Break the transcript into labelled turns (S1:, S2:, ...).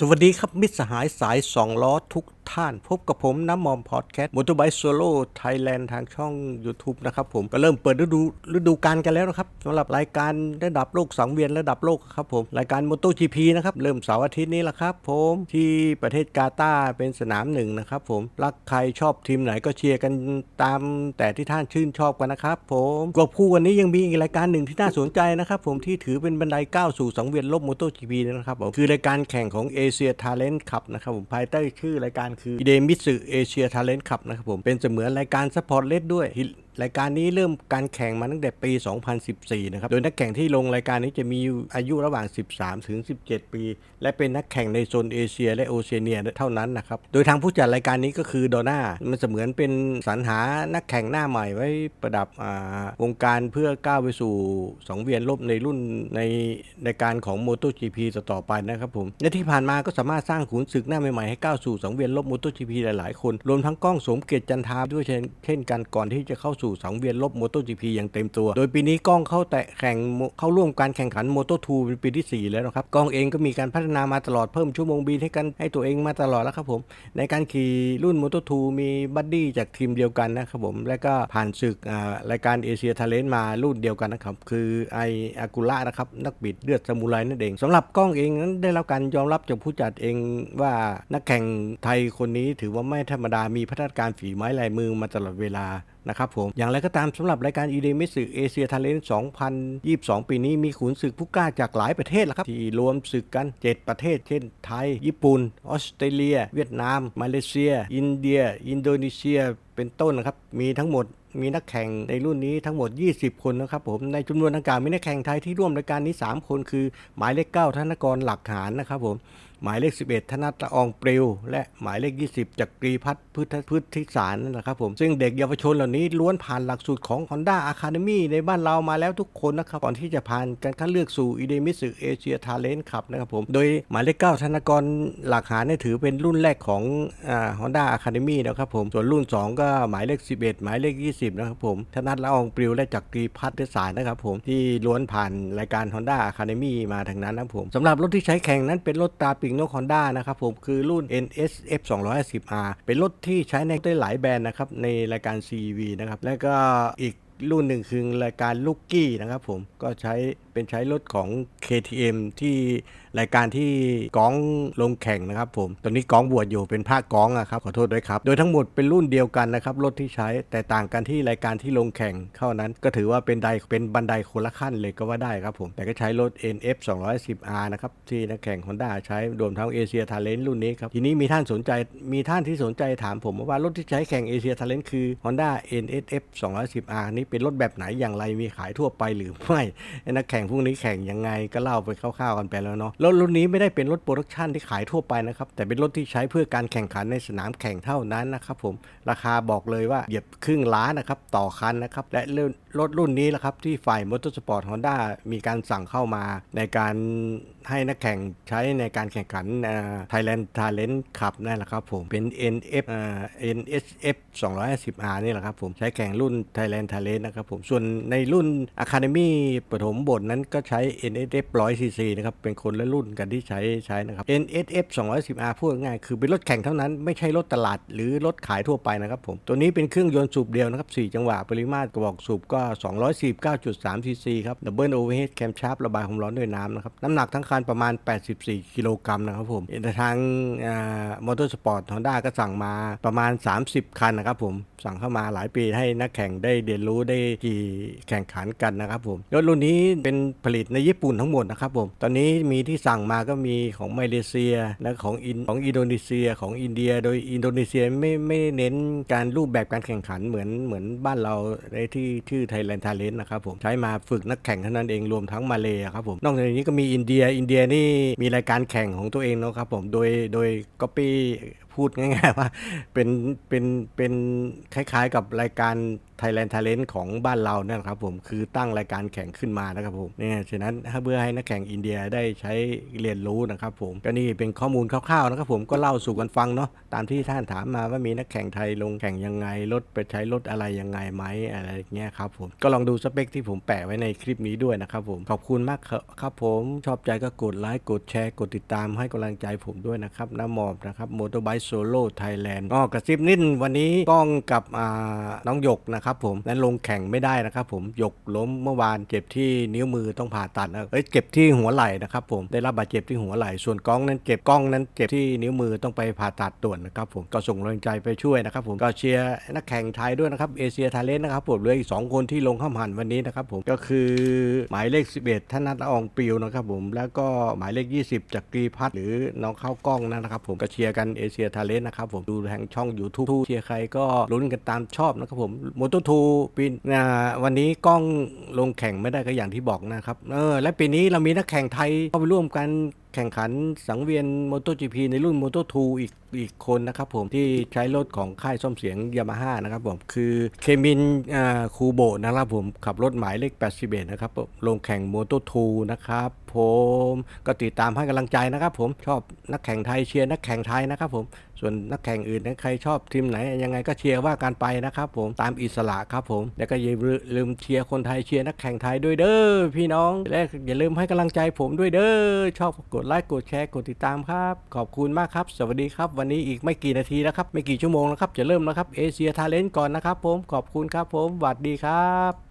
S1: สวัสดีครับมิตรสหายสายสองล้อทุก ท่าน พบกับผมน้ำมอมพอดแคสต์มอเตอร์ไบค์โซโล่ไทยแลนด์ทางช่อง YouTube นะครับผมก็เริ่มเปิดฤดูฤดูกาลกันแล้วนะครับสำหรับรายการระดับโลกสังเวียนระดับโลกครับผมรายการ MotoGP นะครับเริ่มเสาร์อาทิตย์นี้แหละครับผมที่ประเทศกาตาร์เป็นสนามหนึ่งนะครับผมรักใครชอบทีมไหนก็เชียร์กันตามแต่ที่ท่านชื่นชอบกันนะครับผมกบคู่วันนี้ยังมีอีกรายการหนึ่งที่น่าสนใจนะครับผมที่ถือเป็นบันไดก้าวสู่สังเวียนโลก MotoGP นะครับผมคือรายการแข่งของเอเชียทาเลนต์คัพนะครับผมภายใต้ชื่อรายการคือ i d e m i t s u เอเชียทาเลนต์คัพนะครับผม เป็นเสมือนรายการสปอร์ตเลดด้วย รายการนี้เริ่มการแข่งมาตั้งแต่ปี 2014 นะครับ โดยนักแข่งที่ลงรายการนี้จะมีอายุระหว่าง 13 ถึง 17 ปี และเป็นนักแข่งในโซนเอเชีย และโอเชียเนียเท่านั้นนะครับ โดยทางผู้จัดรายการนี้ก็คือดอน่า มันเสมือนเป็นสรรหานักแข่งหน้าใหม่ไว้ประดับวงการเพื่อก้าวไปสู่สังเวียนลกในรุ่นในในการของ MotoGP ต่อไปนะครับผม และที่ผ่านมาก็สามารถสร้างขุนศึกหน้าใหม่ๆให้ก้าวสู่สังเวียนโลก MotoGP หลายๆ คน รวมทั้งกล้องสมเกียรติจันทาด้วยเช่นเช่นกันก่อนที่จะเข้าสู่สังเวียนโลก MotoGP อย่างเต็มตัว โดยปีนี้กล้องเข้าแต่แข่งเข้าร่วมการแข่งขัน Moto2 เป็นปีที่ 4 แล้วนะครับกล้องเองก็มีการพัฒนามาตลอดเพิ่มชั่วโมงบินให้กันให้ตัวเองมาตลอดแล้วครับผม ในการขี่รุ่น Moto2 มีบัดดี้จากทีมเดียวกันนะครับผม และก็ผ่านศึกรายการเอเชียทาเลนต์มารุ่นเดียวกันนะครับคือไออากุระนะครับนักบิดเลือดซามูไรนั่นเองสำหรับกล้องเองนั้นได้รับการยอมรับจากผู้จัดเองว่านักแข่งไทยคนนี้ถือว่าไม่ธรรมดามีพัฒนาการฝีไม้ลายมือมาตลอดเวลา นะครับผม อย่างไรก็ตามสำหรับรายการ e d m i s เอเชียทาเลน2022 ปีนี้มีขุนศึกผู้กล้าจากหลายประเทศแล้วครับ ที่รวมศึกกัน 7 ประเทศ เช่น ไทย ญี่ปุ่น ออสเตรเลีย เวียดนาม มาเลเซีย อินเดีย อินโดนีเซีย เป็นต้นนะครับ มีทั้งหมดมีนักแข่งในรุ่นนี้ทั้งหมด 20 คนนะครับผม ในจำนวนดังกล่าวมีนักแข่งไทยที่ร่วมรายการนี้ 3 คน คือ หมายเลข 9 ธนกรหลักหารนะครับผม หมายเลข 11 ธนัตละอองเปลวและหมายเลข 20จากกรีพัฒน์พืชพืชทิสารนั่นแหละครับผมซึ่งเด็กเยาวชนเหล่านี้ล้วนผ่านหลักสูตรของ Honda Academy ในบ้านเรามาแล้วทุกคนนะครับก่อนที่จะผ่านการคัดเลือกสู่อีเดมิสึเอเชียทาเลนต์คัพนะครับผมโดยหมายเลข 9 ธนกรหลักหาเนี่ยถือเป็นรุ่นแรกของฮอ่า Honda Academy นะครับผมส่วนรุ่น 2 ก็หมายเลข 11 หมายเลข 20 นะครับผมธนัตละอองปลิวและจากรีพัฒน์ทิสารนะครับผมที่ล้วนผ่านรายการ Honda Academy มาทางนั้นนะผมสำหรับรถที่ใช้แข่งนั้นเป็นรถตาปีกนก Honda นะครับผมคือรุ่น NSF 250R เป็นรถที่ใช้ในได้หลายแบรนด์นะครับในรายการ CV นะครับแล้วก็อีกรุ่นหนึ่งคือรายการลูกกี้นะครับผมก็ใช้เป็นใช้รถของ KTM ที่ รายการที่ก้องลงแข่งนะครับผม ตอนนี้ก้องบวชอยู่เป็นภาคก้องอะครับขอโทษด้วยครับ โดยทั้งหมดเป็นรุ่นเดียวกันนะครับรถที่ใช้แต่ต่างกันที่รายการที่ลงแข่งเข้านั้น ก็ถือว่าเป็นไดเป็นบันไดคนละขั้นเลยก็ว่าได้ครับผม แต่ก็ใช้รถ NF 210R นะครับที่นักแข่ง Honda ใช้รวมทั้งเอเชียทาเลนต์รุ่นนี้ครับทีนี้มีท่านสนใจมีท่านที่สนใจถามผมว่ารถที่ใช้แข่งเอเชียทาเลนต์คือ Honda NSF 210R นี้เป็นรถแบบไหนอย่างไรมีขายทั่วไปหรือไม่นักแข่งพวกนี้แข่งยังไงก็เล่าไปคร่าวๆกันไปแล้วเนาะรถรุ่นนี้ไม่ได้เป็นรถโปรดักชันที่ขายทั่วไปนะครับ แต่เป็นรถที่ใช้เพื่อการแข่งขันในสนามแข่งเท่านั้นนะครับผมราคาบอกเลยว่าเหยียบครึ่งล้านนะครับต่อคันนะครับและรถรุ่นนี้แหละครับที่ฝ่ายมอเตอร์สปอร์ตฮอนด้ามีการสั่งเข้ามาในการ ให้นักแข่งใช้ในการแข่งขันไทยแลนด์ทาเลนต์ขับนั่นแหละครับผมเป็น NF อ่า NSF 250R นี่แหละครับผมใช้แข่งรุ่น Thailand Talent นะครับผมส่วนในรุ่น Academy ปฐมบทนั้นก็ใช้ NSF 100cc นะครับเป็นคนละรุ่นกันที่ใช้ใช้นะครับ NSF 210R พูดง่ายคือเป็นรถแข่งเท่านั้นไม่ใช่รถตลาดหรือรถขายทั่วไปนะครับผมตัวนี้เป็นเครื่องยนต์สูบเดียวนะครับ4จังหวะปริมาตรกระบอกสูบก็249.3 cc ครับ Double Overhead Cam Shaft ระบายความร้อนด้วยน้ำนะครับน้ำหนักทั้งคันประมาณ 84 กิโลกรัมนะครับผมแต่ทางมอเตอร์สปอร์ตฮอนด้าก็สั่งมาประมาณ 30 คันนะครับผมสั่งเข้ามาหลายปีให้นักแข่งได้เรียนรู้ได้ขี่แข่งขันกันนะครับผมรถรุ่นนี้เป็นผลิตในญี่ปุ่นทั้งหมดนะครับผมตอนนี้มีที่สั่งมาก็มีของมาเลเซียและของอินของอินโดนีเซียของอินเดีย โดยอินโดนีเซียไม่ไม่เน้นการรูปแบบการแข่งขันเหมือนเหมือนบ้านเราในที่ชื่อไทยแลนด์ทาเลนต์นะครับผมใช้มาฝึกนักแข่งเท่านั้นเองรวมทั้งมาเลยครับผมนอกจากนี้ก็มีอินเดียอินเดียนี่มีรายการแข่งของตัวเองนะครับผม โดยโดยก็ปี พูดง่าย ๆ ว่าเป็นเป็นเป็นคล้าย ๆ กับรายการ Thailand Talent ของบ้านเราเนี่ยครับผมคือตั้งรายการแข่งขึ้นมานะครับผมเนี่ยฉะนั้นถ้าเพื่อให้นักแข่งอินเดียได้ใช้เรียนรู้นะครับผมก็นี่เป็นข้อมูลคร่าวๆนะครับผมก็เล่าสู่กันฟังเนาะตามที่ท่านถามมาว่ามีนักแข่งไทยลงแข่งยังไงรถไปใช้รถอะไรยังไงไหมอะไรเงี้ยครับผมก็ลองดูสเปคที่ผมแปะไว้ในคลิปนี้ด้วยนะครับผมขอบคุณมากครับผมชอบใจก็กดไลค์กดแชร์กดติดตามให้กำลังใจผมด้วยนะครับน้ำหมอบนะครับมอเตอร์ไบค์โซโล่ไทยแลนด์ก็กระซิบนิดวันนี้ก้องกับน้องหยกนะครับผมนั้นลงแข่งไม่ได้นะครับผมหยกล้มเมื่อวานเจ็บที่นิ้วมือต้องผ่าตัดนะเอ้ยเจ็บที่หัวไหล่นะครับผมได้รับบาดเจ็บที่หัวไหล่ส่วนก้องนั้นเจ็บก้องนั้นเจ็บที่นิ้วมือต้องไปผ่าตัดด่วนนะครับผมก็ส่งแรงใจไปช่วยนะครับผมก็เชียร์นักแข่งไทยด้วยนะครับเอเชียทาเลนนะครับผมเหลืออีก 2 คนที่ลงข้ามหันวันนี้นะครับผมก็คือหมายเลข 11ท่านนัทละอองปิวนะครับผมแล้วก็หมายเลข 20จากกรีพัฒหรือน้องเข้ากล้องนะครับผมก็เชียร์กันเอเชียทาเลนนะครับผมดูทางช่อง YouTube เชียร์ใครก็ลุ้นกันตามชอบนะครับผมโมโตทูปีอ่าวันนี้กล้องลงแข่งไม่ได้ก็อย่างที่บอกนะครับเออและปีนี้เรามีนักแข่งไทยเข้าไปร่วมกันแข่งขันสังเวียน MotoGP ในรุ่น Moto2 อีกอีกคนนะครับผมที่ใช้รถของค่ายซ่อมเสียงยามาฮ่านะครับผมคือเคมินคูโบะนะครับผมขับรถหมายเลข 81 นะครับผมลงแข่ง Moto2 นะครับผมก็ติดตามให้กำลังใจนะครับผมชอบนักแข่งไทยเชียร์นักแข่งไทยนะครับผม ส่วนนักแข่งอื่นนะใครชอบทีมไหนยังไงก็เชียร์ว่ากันไปนะครับผมตามอิสระครับผมแล้วก็อย่าลืมเชียร์คนไทยเชียร์นักแข่งไทยด้วยเด้อพี่น้องและอย่าลืมให้กำลังใจผมด้วยเด้อชอบกดไลค์กดแชร์กดติดตามครับ ขอบคุณมากครับ สวัสดีครับ วันนี้อีกไม่กี่นาทีแล้วครับไม่กี่ชั่วโมงแล้วครับจะเริ่มแล้วครับเอเชียทาเลนต์ก่อนนะครับผมขอบคุณครับผมสวัสดีครับ